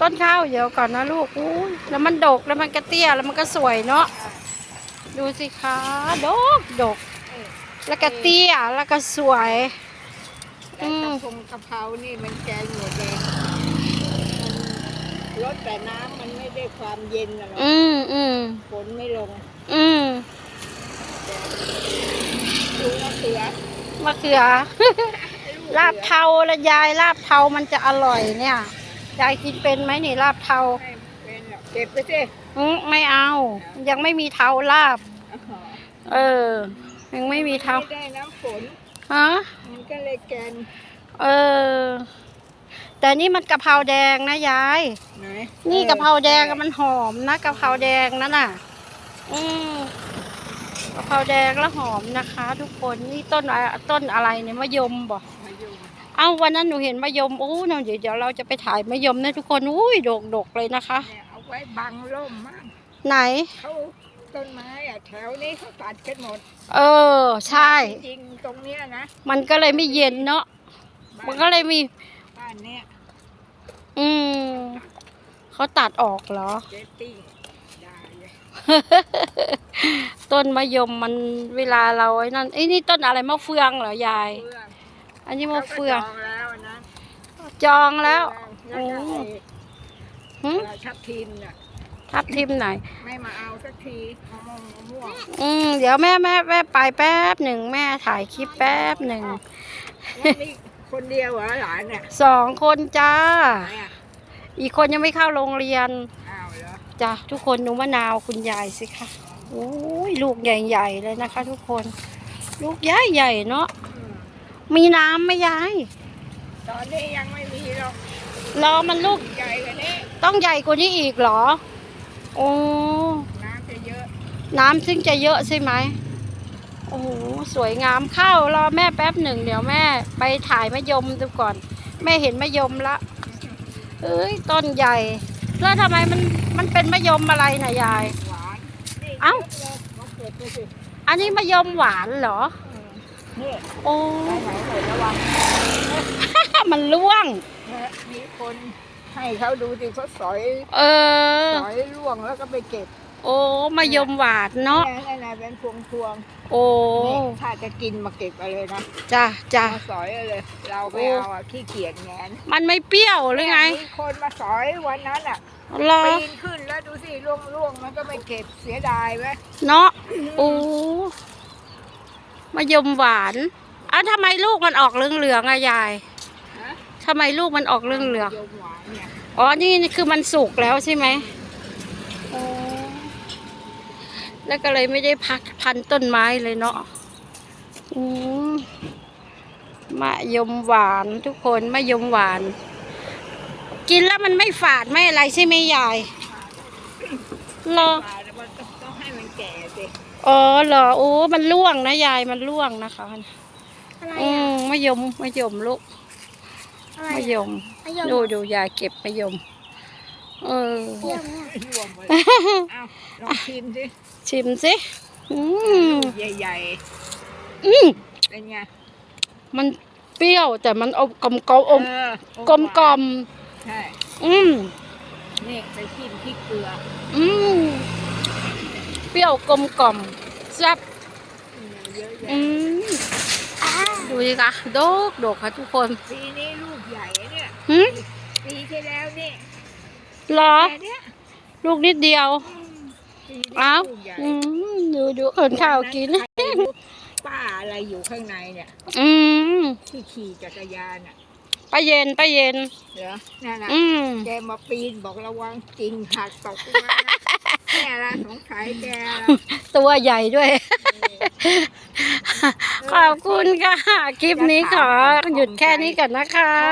ต้นข้าวเดี๋ยวก่อนนะลูกอู้ยแล้วมันดกแล้วมันกระเตี้ยแล้วมันก็สวยเนาะดูสิคะดกดก แล้วก็เตี้ยแล้วก็สวยแต่กระพงกะเพรานี่มันแกงหัวแดงมันลดแต่น้ำมันไม่ได้ความเย็นนะหรอกอืมอืมฝนไม่ลงอืมดูมะเขือมะเขือ ลาบเทาละยายลาบเทามันจะอร่อยเนี่ย ยายกินเป็นไหมนี่ลาบเทาให้เป็นหรอกเก็บไปสิอืมไม่เอา ยังไม่มีเทาลาบเออ ยังไม่มีเทาไม่ได้น้ำฝนฮะมันก็เลยแกนเออ แต่นี่มันกะเพราแดงนะยาย ไหนนี่กะเพราแดงอะมันหอมนะกะเพราแดงนั่นน่ะ อืมกะเพราแดงแล้วหอมนะคะ ทุกคนนี่ต้นอะไรต้นอะไรเนี่ยมะยมบ่มาอยู่ เอ้าวันนั้นหนูเห็นมะยมโอ้เดี๋ยวเดี๋ยวเราจะไปถ่ายมะยมนะทุกคนอุ้ยดกดกเลยนะคะ เนี่ยเอาไว้บังร่มมั่งไหน เขาต้นไม้อะแถวนี้เขาตัดกันหมดเออ ใช่ จริงๆตรงเนี้ยนะมันก็เลยไม่เย็นเนาะมันก็เลยมี บ้านเนี้ยอืมเขาตัดออกเหรอ เจตี้ได้เลยต้นมะยมมันเวลาเราไอ้นั่นไอ้ยนี่ต้นอะไรมะเฟืองเหรอ ยาย เฟือง อันนี้เขามะก็เฟือง จองแล้วนะจองแล้วแล้วก็โอ้ไอ้หึเราชับทิมน่ะทับทิมไหน ไม่มาเอาสักทีมะม่วงมะม่วงอืมเดี๋ยวแม่แม่แม่ไปแป๊บหนึ่งแม่ถ่ายคลิปแป๊บหนึ่งแล้วนี่คนเดียวเหรอหลานเนี่ยสองคนจ้า ไหนอะอีกคนยังไม่เข้าโรงเรียนอ้าวเหรอจ้ะทุกคนดูมะนาวคุณยายสิคะโอ้ยลูกใหญ่ๆเลยนะคะ ทุกคน ลูกใหญ่ๆเนาะอื มมีน้ำไหมยาย ตอนนี้ยังไม่มีหรอกรอมันลูกใหญ่กว่านี้ต้องใหญ่กว่านี้อีกเหรอ โอ้ น้ำจะเยอะน้ำซึ่งจะเยอะใช่ไหม โอ้โห สวยงามเข้ารอแม่แป๊บหนึ่งเดี๋ยวแม่ ไปถ่ายมะยมดูก่อน แม่เห็นมะยมละเอ้ยต้นใหญ่ แล้วทำไมมันมันเป็นมะยมอะไรน่ะยาย หวานนี่เอ้ามาเก็บไปสิอันนี้มะยมหวานเหรออืม นี่โอ้ไปไหนหมดระวังมันร่วงนะมีคนให้เขาดูดิเขาสอย เออ สอยร่วงแล้วก็ไปเก็บ โอ้มะยมหวานเนาะนี่นเป็นพวงพวงโอ้ๆนี่ถ้าจะกินมาเก็บเอาเลยนะจ้ะจ้ะมาสอยเอาเลย เราไปโอ้เอาอะขี้เกียจแงนมันไม่เปรี้ยวหรือไงมีคนมาสอยวันนั้นอะรอปีนขึ้นแล้วดูสิร่วงร่วงๆมันก็ไม่เก็บเสียดายไหมเนาะโอ้ มะยมหวานอ้าวทำไมลูกมันออกเหลืองๆอะยายฮะทำไมลูกมันออกเหลืองยมหวานเนี่ยๆอ๋อ นี่คือมันสุกแล้วใช่ไหมโอ้แล้วก็เลยไม่ได้พักพันต้นไม้เลยเนาะอืมมะยมหวานทุกคนมะยมหวาน กินแล้วมันไม่ฝาดไม่อะไรใช่ไหมยายเหรอป่าแต่มันต้องต้องให้มันแก่ สิอ๋อเหรอโอ้มันร่วงนะยายมันร่วงนะคะอะไรอืมมะยมมะยมลูกมะยมดูดูยายเก็บมะยม เออร่วงหมดเอาลองชิมสิชิมสิอืมลูกใหญ่อืมๆเป็นไงมันเปรี้ยวแต่มันอมกลมกลมอมเออกลมกลมใช่อืมนี่ไปชิมพริกเกลือ อืม เปรี้ยวกลมกลมแซ่บเยอะแยะอืมดูดิคะโดกโดกค่ะทุกคนปีนี้ลูกใหญ่เนี่ยหืมปีที่แล้วนี่เหรอแค่เนี้ยลูกนิดเดียวปีนี้อ้าวลูกใหญ่อืมดูดูเอินข้าวกินใครรู้ป้าอะไรอยู่ข้างในเนี่ย อืมที่ขี่จักรยานอะป้าเย็นป้าเย็นเหรอนั่นน่ะอืมแกมาปีนบอกระวังกิ่งหักตกลงมานะแค่ ละสงสัยแกละตัวใหญ่ด้วย ขอบคุณค่ะ คลิปนี้ขอหยุดแค่นี้ก่อนนะคะ